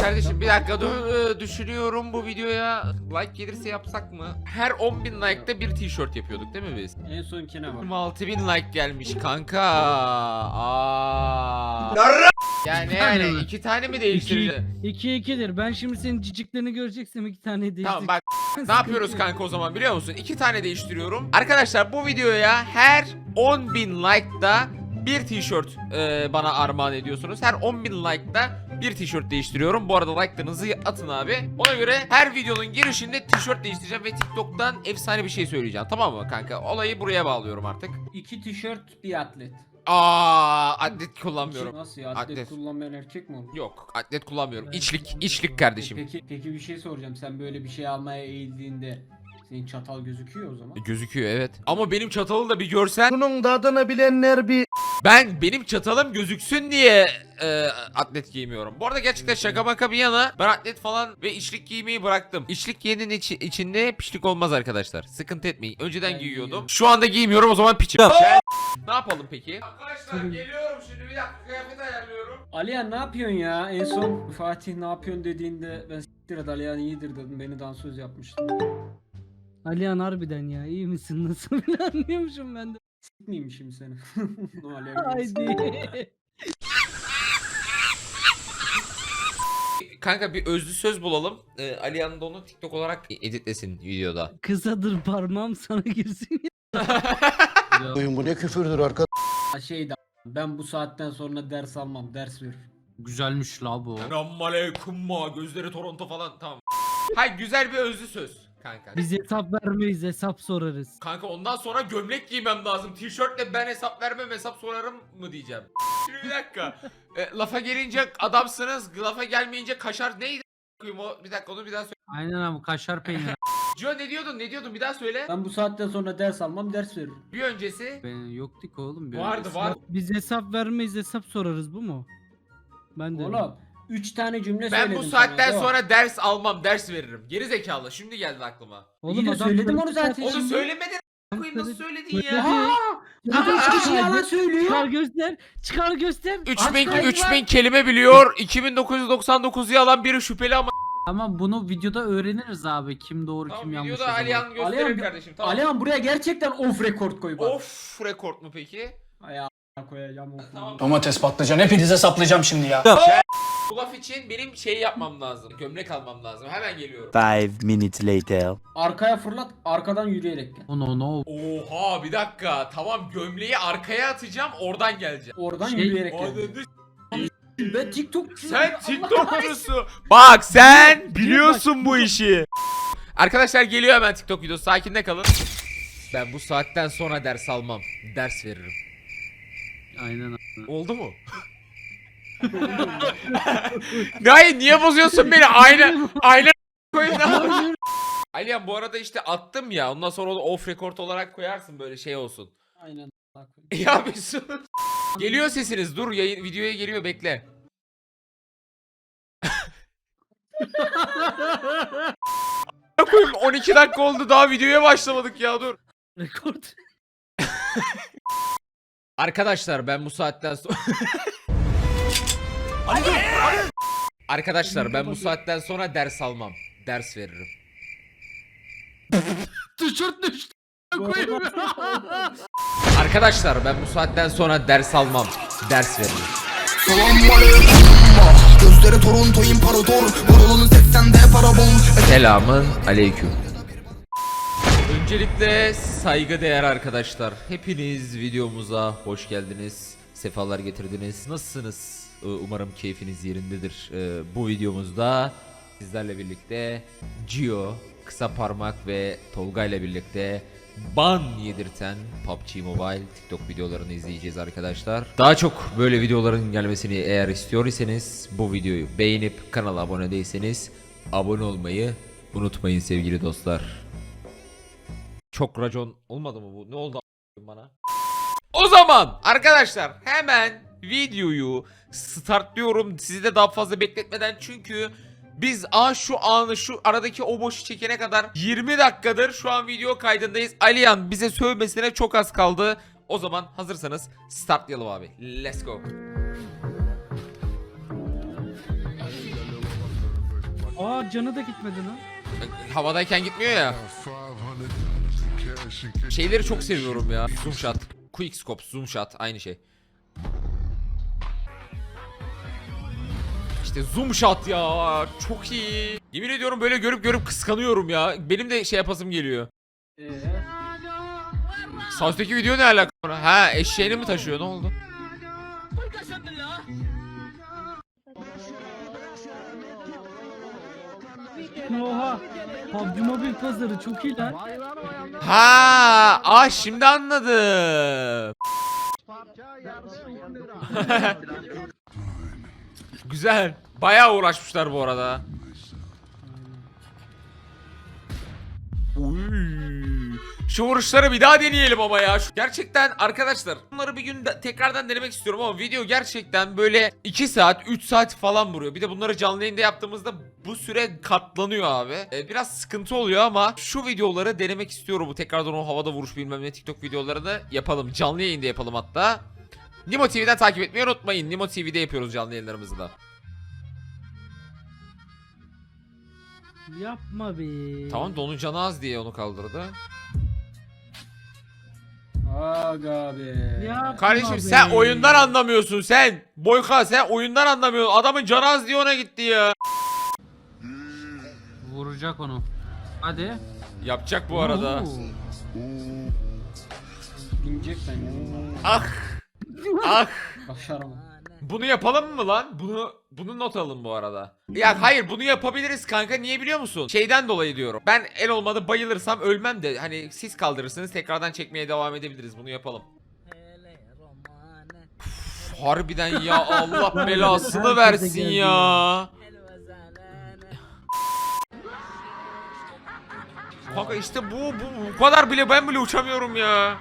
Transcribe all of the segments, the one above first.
Kardeşim bir dakika dur e, düşünüyorum bu videoya like gelirse yapsak mı? Her 10.000 like'da bir tişört yapıyorduk değil mi biz? En sonkine bak. 26.000 like gelmiş kanka. Aa. Yani yani iki tane mi İki, değiştireceğiz? iki ikidir. Ben şimdi senin ciciklerini göreceksem iki tane değiştir. Tamam bak ne yapıyoruz kanka o zaman biliyor musun? İki tane değiştiriyorum. Arkadaşlar bu videoya her 10.000 like'da bir tişört e, bana armağan ediyorsunuz. Her 10.000 like'da bir tişört değiştiriyorum. Bu arada like'larınızı atın abi. Ona göre her videonun girişinde tişört değiştireceğim ve TikTok'tan efsane bir şey söyleyeceğim. Tamam mı kanka? Olayı buraya bağlıyorum artık. İki tişört bir atlet. Aa, atlet kullanmıyorum. Nasıl ya? Atlet, Atlet. kullanmayan erkek mi olur? Yok, atlet kullanmıyorum. İçlik, içlik kardeşim. Peki, peki bir şey soracağım. Sen böyle bir şey almaya eğildiğinde senin çatal gözüküyor o zaman. E, Gözüküyor evet. Ama benim çatalı da bir görsen. Bunun tadını bilenler bir Ben benim çatalım gözüksün diye e, atlet giymiyorum. Bu arada gerçekten şaka maka bir yana ben atlet falan ve içlik giymeyi bıraktım. İçlik giyenin içi- içinde pişlik olmaz arkadaşlar. Sıkıntı etmeyin. Önceden Ben giyiyordum. giyiyorum. Şu anda giymiyorum o zaman piçim. ne yapalım peki? Arkadaşlar geliyorum şimdi bir dakika kıyafet ayarlıyorum. Aliyan ne yapıyorsun ya? En son Fatih ne yapıyorsun dediğinde ben siktir et Aliyan iyidir dedim. Beni dansöz yapmıştın. Alihan harbiden ya iyi misin nasıl bile anlıyormuşum ben de. Sikmeyeyim şimdi seni. no Aliyan. Haydi. Kanka bir özlü söz bulalım. Ee, Ali Yanında onu TikTok olarak editlesin videoda. Kısadır parmağım sana girsin. Duyun bu ne küfürdür arkadaş. Şey de ben bu saatten sonra ders almam. Ders ver. Güzelmiş la bu. Selamünaleyküm ma gözleri Toronto falan tamam. Hay güzel bir özlü söz kanka. Biz hesap vermeyiz hesap sorarız. Kanka ondan sonra gömlek giymem lazım. Tişörtle ben hesap vermem hesap sorarım mı diyeceğim. Şimdi bir dakika. E, lafa gelince adamsınız. Lafa gelmeyince kaşar neydi? o? Bir dakika onu bir daha söyle. Aynen abi kaşar peyniri. Cio ne diyordun ne diyordun bir daha söyle. Ben bu saatten sonra ders almam. Ders veririm. Bir öncesi. ben yoktu ki oğlum. bir Vardı öncesi. var. Biz hesap vermeyiz hesap sorarız bu mu? Ben de. Oğlum 3 tane cümle Ben söyledim bu sana, saatten devam. sonra ders almam ders veririm. Geri zekalı şimdi geldi aklıma. İyi de söyledim onu zaten. Onu Şimdi- söylemedin. a**ayım, Nasıl söyledin Söyledi. ya? Aa! Bu da üç kişi yalan çıkar söylüyor. göster. Çıkar göster. 3000 kaydı 3000 kelime biliyor. 2999'u yalan biri şüpheli ama. Ama bunu videoda öğreniriz abi. Kim doğru kim Tamam yanlış. videoda zaman. Alihan gösterir Alihan- kardeşim tamam. Alihan buraya gerçekten off rekord koy bak. Of rekord mu peki? Ayağa koyacağım off. Tamam. Domates patlıcan hepinize saplayacağım şimdi ya. Bu laf için benim şey yapmam lazım. Gömlek almam lazım. Hemen geliyorum. Five minutes later. Arkaya fırlat, arkadan yürüyerek gel. Ono no. Oha bir dakika. Tamam gömleği arkaya atacağım oradan geleceğim. Oradan Şey- yürüyerek gel. Ben TikTok Sen TikTokçusun. Bak sen biliyorsun bu işi. Arkadaşlar geliyor hemen TikTok videosu. Sakinle kalın. Ben bu saatten sonra ders almam. Ders veririm. Aynen. Oldu mu? Hayır niye bozuyorsun beni? Aynen aynen koyun. Aliyan bu arada işte attım ya. Ondan sonra onu off record olarak koyarsın böyle şey olsun. Aynen. Ya bir sus. Geliyor sesiniz. Dur yayın videoya geliyor bekle. koyayım 12 dakika oldu daha videoya başlamadık ya dur. Rekord. Arkadaşlar ben bu saatten sonra Arkadaşlar ben bu saatten sonra ders almam. Ders veririm. Tişört düştü. Arkadaşlar ben bu saatten sonra ders almam. Ders veririm. Gözleri Toronto imparator Borolun 80'de para bol Selamın aleyküm. Öncelikle saygıdeğer arkadaşlar. Hepiniz videomuza hoş geldiniz. Sefalar getirdiniz. Nasılsınız? Ee, Umarım keyfiniz yerindedir. Ee, Bu videomuzda sizlerle birlikte Gio, Kısa Parmak ve Tolga ile birlikte ban yedirten PUBG Mobile TikTok videolarını izleyeceğiz arkadaşlar. Daha çok böyle videoların gelmesini eğer istiyor iseniz bu videoyu beğenip kanala abone değilseniz abone olmayı unutmayın sevgili dostlar. Çok racon olmadı mı bu? Ne oldu bana? O zaman arkadaşlar hemen videoyu startlıyorum. Sizi de daha fazla bekletmeden çünkü biz a şu anı şu aradaki o boşu çekene kadar 20 dakikadır şu an video kaydındayız. Aliyan bize sövmesine çok az kaldı. O zaman hazırsanız startlayalım abi. Let's go. Aa canı da gitmedi lan. Havadayken gitmiyor ya. Şeyleri çok seviyorum ya. Zoom shot. Quick scope, zoom shot aynı şey. İşte zoom shot ya. Çok iyi. Yemin ediyorum böyle görüp görüp kıskanıyorum ya. Benim de şey yapasım geliyor. Ee, Sağ video ne alaka? Ha eşeğini mi taşıyor ne oldu? Oha. PUBG Mobile pazarı çok iyi lan. Ha, ah şimdi anladım. Güzel. Bayağı uğraşmışlar bu arada. Şu vuruşları bir daha deneyelim ama ya. Şu- Gerçekten arkadaşlar bunları bir gün de- tekrardan denemek istiyorum ama video gerçekten böyle 2 saat 3 saat falan vuruyor. Bir de bunları canlı yayında yaptığımızda bu süre katlanıyor abi. Ee, biraz sıkıntı oluyor ama şu videoları denemek istiyorum. Bu tekrardan o havada vuruş bilmem ne TikTok videolarını yapalım. Canlı yayında yapalım hatta. Nimo TV'den takip etmeyi unutmayın. Nimo TV'de yapıyoruz canlı yayınlarımızı da. Yapma be. Tamam canı az diye onu kaldırdı. Aga be. Ya- Kardeşim Abi. sen oyundan anlamıyorsun sen. Boyka sen oyundan anlamıyorsun. Adamın canı az diye ona gitti ya. Vuracak onu. Hadi. Yapacak bu arada. Oo. İnecek bence. Ah. Ah. Başaramam. Bunu yapalım mı lan? Bunu bunu not alın bu arada. Ya hayır bunu yapabiliriz kanka. Niye biliyor musun? Şeyden dolayı diyorum. Ben el olmadı bayılırsam ölmem de hani siz kaldırırsınız tekrardan çekmeye devam edebiliriz. Bunu yapalım. Üf, harbiden ya Allah belasını versin ya. Kanka işte bu, bu bu kadar bile ben bile uçamıyorum ya.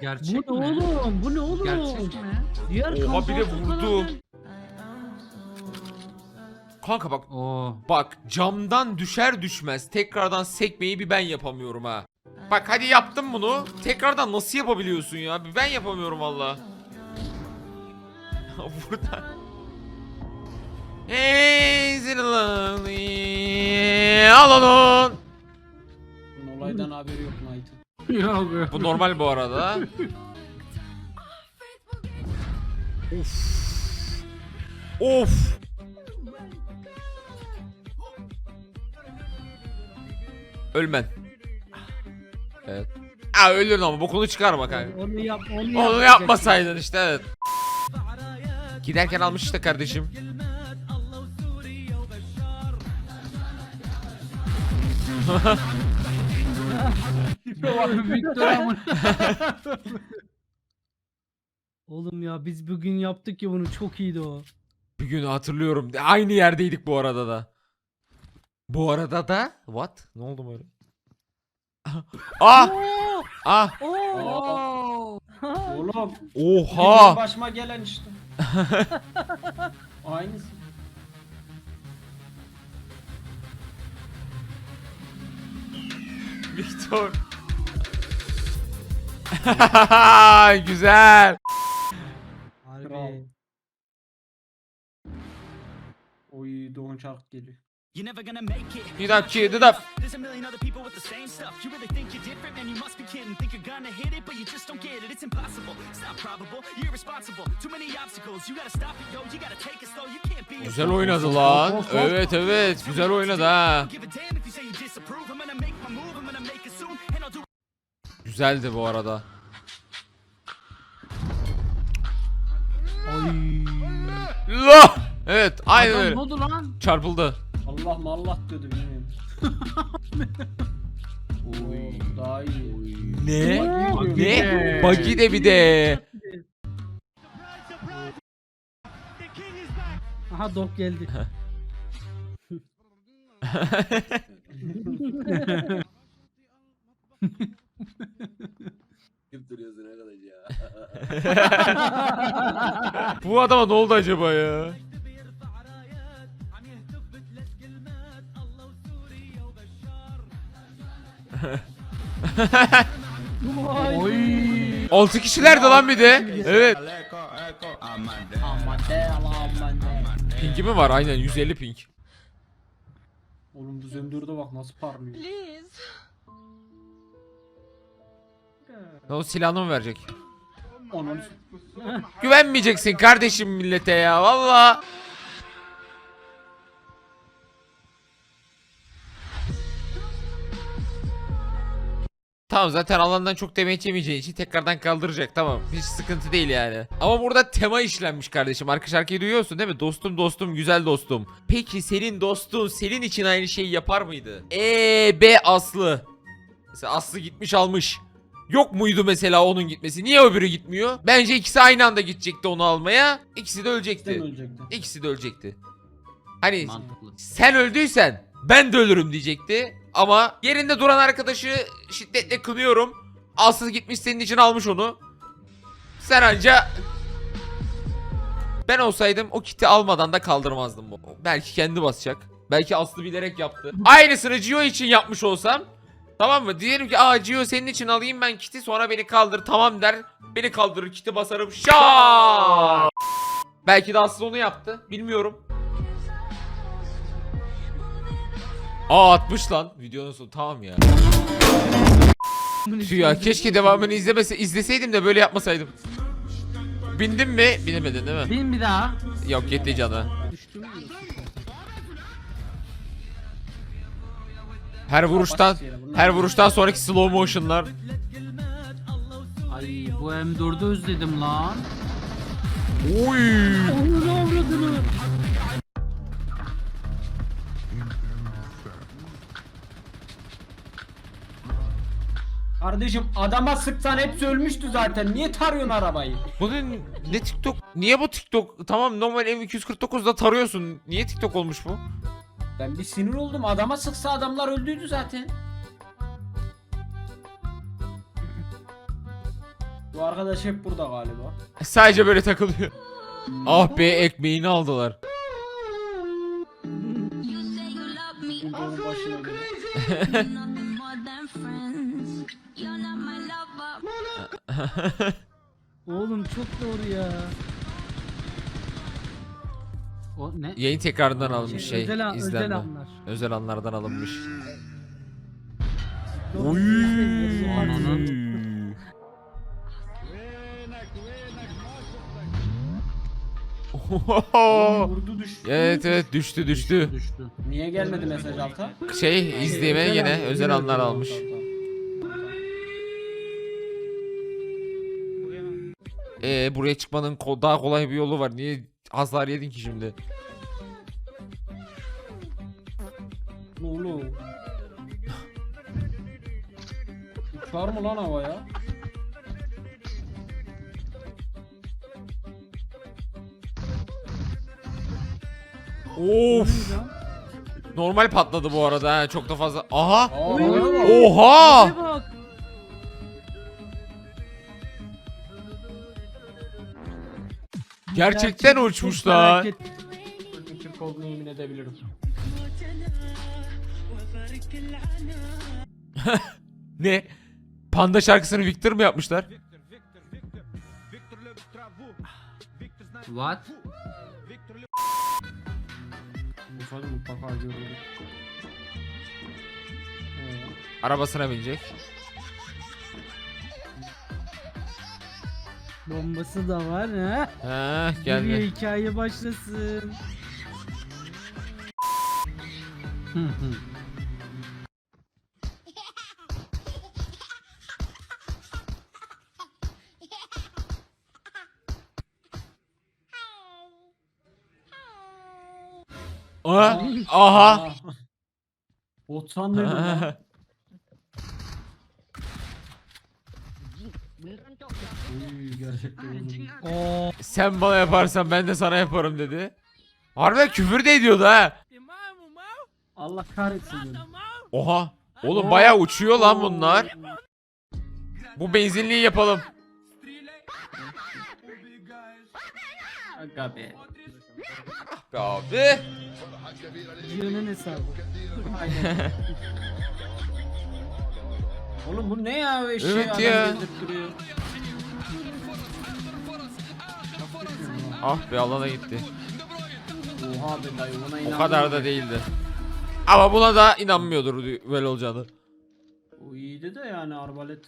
Gerçek Bu mi? ne oğlum? Bu ne oğlum? Gerçek mi? Diğer Oha bir de vurdu. Kanka bak Oo. Bak camdan düşer düşmez tekrardan sekmeyi bir ben yapamıyorum ha. Bak hadi yaptım bunu. Tekrardan nasıl yapabiliyorsun ya? Bir ben yapamıyorum valla. Burada. Hey lonely Al onu. Olaydan haberi yok Knight'ın. Yok. Bu normal bu arada. of. Of. Ölmen. Evet. Aa ölürdün ama bokunu çıkarma kanka. Onu yap, onu, Onu yapmayacaksın. yapmasaydın işte evet. Giderken almış işte kardeşim. Victor amına. Oğlum ya biz bugün yaptık ya bunu çok iyiydi o. Bir gün hatırlıyorum. Aynı yerdeydik bu arada da. Bu arada da what? Ne oldu böyle? ah! Ah! Oo! Oğlum. Oha! Benim başıma gelen işte. Aynısı. Victor. Güzel. Harbi. Oy Doğan Çark geliyor. You're never gonna make it. Bir dakika, bir dakika. There's a million other people with the same stuff. You really think you're different, man? You must be kidding. Think you're gonna hit it, but you just don't get it. It's impossible. It's not probable. You're irresponsible. Too many obstacles. You gotta stop it, yo. You gotta take it slow. You can't be. a Güzel oynadı lan. Evet evet güzel oynadı ha. Güzeldi bu arada. La! Evet Adam öyle. ne oldu lan? Çarpıldı. Allah mallah dedi bilmiyorum. Oo, daha iyi. Ne? Buggy Ne? Buggy de bir de. Aha dok geldi. Bu adama ne oldu acaba ya? Oy. 6 kişilerdi lan bir de. Evet. Pinki mi var? Aynen 150 pink. Oğlum bu zömdürde bak nasıl parlıyor. O silahını mı verecek? Onun Güvenmeyeceksin kardeşim millete ya valla. Tamam zaten alandan çok demeç yemeyeceği için tekrardan kaldıracak tamam hiç sıkıntı değil yani. Ama burada tema işlenmiş kardeşim arka şarkıyı duyuyorsun değil mi? Dostum dostum güzel dostum. Peki senin dostun senin için aynı şeyi yapar mıydı? Eee be Aslı. Mesela Aslı gitmiş almış. Yok muydu mesela onun gitmesi? Niye öbürü gitmiyor? Bence ikisi aynı anda gidecekti onu almaya. İkisi de ölecekti. ölecekti. İkisi de ölecekti. Hani Mantıklı. sen öldüysen ben de ölürüm diyecekti. Ama yerinde duran arkadaşı şiddetle kınıyorum. Aslı gitmiş senin için almış onu. Sen anca ben olsaydım o kiti almadan da kaldırmazdım bu. Belki kendi basacak. Belki Aslı bilerek yaptı. Aynısını Gio için yapmış olsam Tamam mı? Diyelim ki aa Gio senin için alayım ben kiti sonra beni kaldır tamam der. Beni kaldırır kiti basarım. Şaa! Belki de Aslı onu yaptı. Bilmiyorum. Aa atmış lan. Videonun sonu tamam ya. Ya keşke devamını izlemese izleseydim de böyle yapmasaydım. Bindin mi? Binemedin değil mi? Bin bir daha. Yok yetti canı. Her vuruştan her vuruştan sonraki slow motion'lar. Ay bu M4'ü özledim lan. Oy. Onu ne avradını? Kardeşim adama sıksan hepsi ölmüştü zaten. Niye tarıyorsun arabayı? Bunun ne TikTok? Niye bu TikTok? Tamam normal M249'da tarıyorsun. Niye TikTok olmuş bu? Ben bir sinir oldum. Adama sıksa adamlar öldüydü zaten. Bu arkadaş hep burada galiba. Sadece böyle takılıyor. Ah be ekmeğini aldılar. Bunun başına göre. Oğlum çok doğru ya. O ne? Yayın tekrarından alınmış şey. özel, an- izlenme. özel anlar. Özel anlardan alınmış. Doğru. Ananın. Vurdu düştü. evet evet düştü düştü. Düştü. Niye gelmedi mesaj alta? Şey izleyeme Özel yine özel anlar almış. Ee buraya çıkmanın ko- daha kolay bir yolu var. Niye hasar yedin ki şimdi? Oğlum? Uçar mı lan havaya? Of. Normal patladı bu arada ha. Çok da fazla. Aha. Oha. Ne bak. Gerçekten Gerçek- uçmuş lan. merak ettim. Türk olduğunu yemin edebilirim. Ne? Panda şarkısını Victor mu yapmışlar? What? Bu falan mutlaka görüyorum. Arabasına binecek. Bombası da var ha. Ha Geliyor geldi. hikaye başlasın. Hı hı. Aha. Sandım lan. Uy, gerçekten oğlum. Oo. Sen bana yaparsan ben de sana yaparım dedi. Harbiden küfür de ediyordu ha. Allah kahretsin beni. Oha. Oğlum bayağı uçuyor lan bunlar. Bu benzinliği yapalım. Aga be. Be abi. Gio'nun hesabı. Aynen. Oğlum bu ne ya eşeği Evet adam ya. gezdirip duruyor. Ah be alana gitti. Oha be dayı ona O kadar da değildi. Ama buna da inanmıyordur böyle olacağını. O iyiydi de yani arbalet.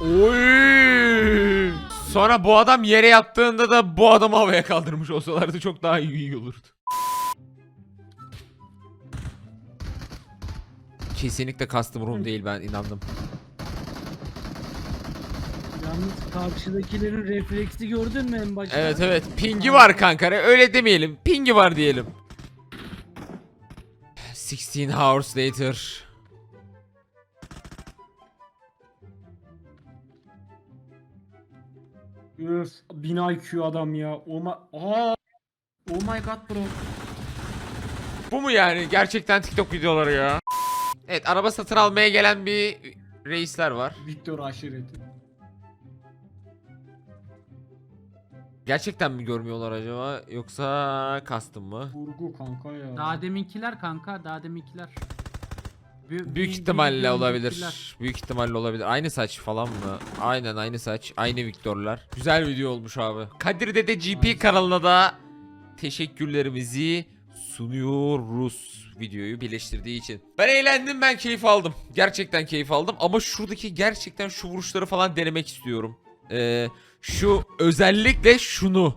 Oy! Sonra bu adam yere yattığında da bu adamı havaya kaldırmış olsalardı çok daha iyi olurdu. Kesinlikle custom room değil ben inandım. Yalnız karşıdakilerin refleksi gördün mü en başta? Evet evet pingi var kanka öyle demeyelim pingi var diyelim. 16 hours later. Üf, 1000 IQ adam ya. Oh my, Aa! oh my god bro. Bu mu yani gerçekten TikTok videoları ya? Evet araba satın almaya gelen bir reisler var. Victor aşireti. Gerçekten mi görmüyorlar acaba yoksa custom mı? Vurgu kanka ya. Daha deminkiler kanka daha deminkiler. Bü- Büyük bir- ihtimalle olabilir. deminkiler. Büyük ihtimalle olabilir. Aynı saç falan mı? Aynen aynı saç. Aynı Victor'lar. Güzel video olmuş abi. Kadir Dede GP kanalına da teşekkürlerimizi sunuyoruz videoyu birleştirdiği için. Ben eğlendim ben keyif aldım. Gerçekten keyif aldım ama şuradaki gerçekten şu vuruşları falan denemek istiyorum. Ee, şu özellikle şunu.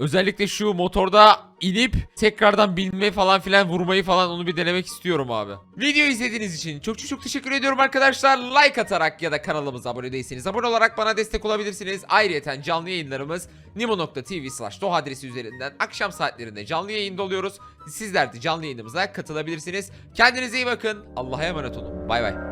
Özellikle şu motorda inip tekrardan binme falan filan vurmayı falan onu bir denemek istiyorum abi. Video izlediğiniz için çok çok çok teşekkür ediyorum arkadaşlar. Like atarak ya da kanalımıza abone değilseniz abone olarak bana destek olabilirsiniz. Ayrıca canlı yayınlarımız nimo.tv slash doha adresi üzerinden akşam saatlerinde canlı yayında oluyoruz. Sizler de canlı yayınımıza katılabilirsiniz. Kendinize iyi bakın. Allah'a emanet olun. Bay bay.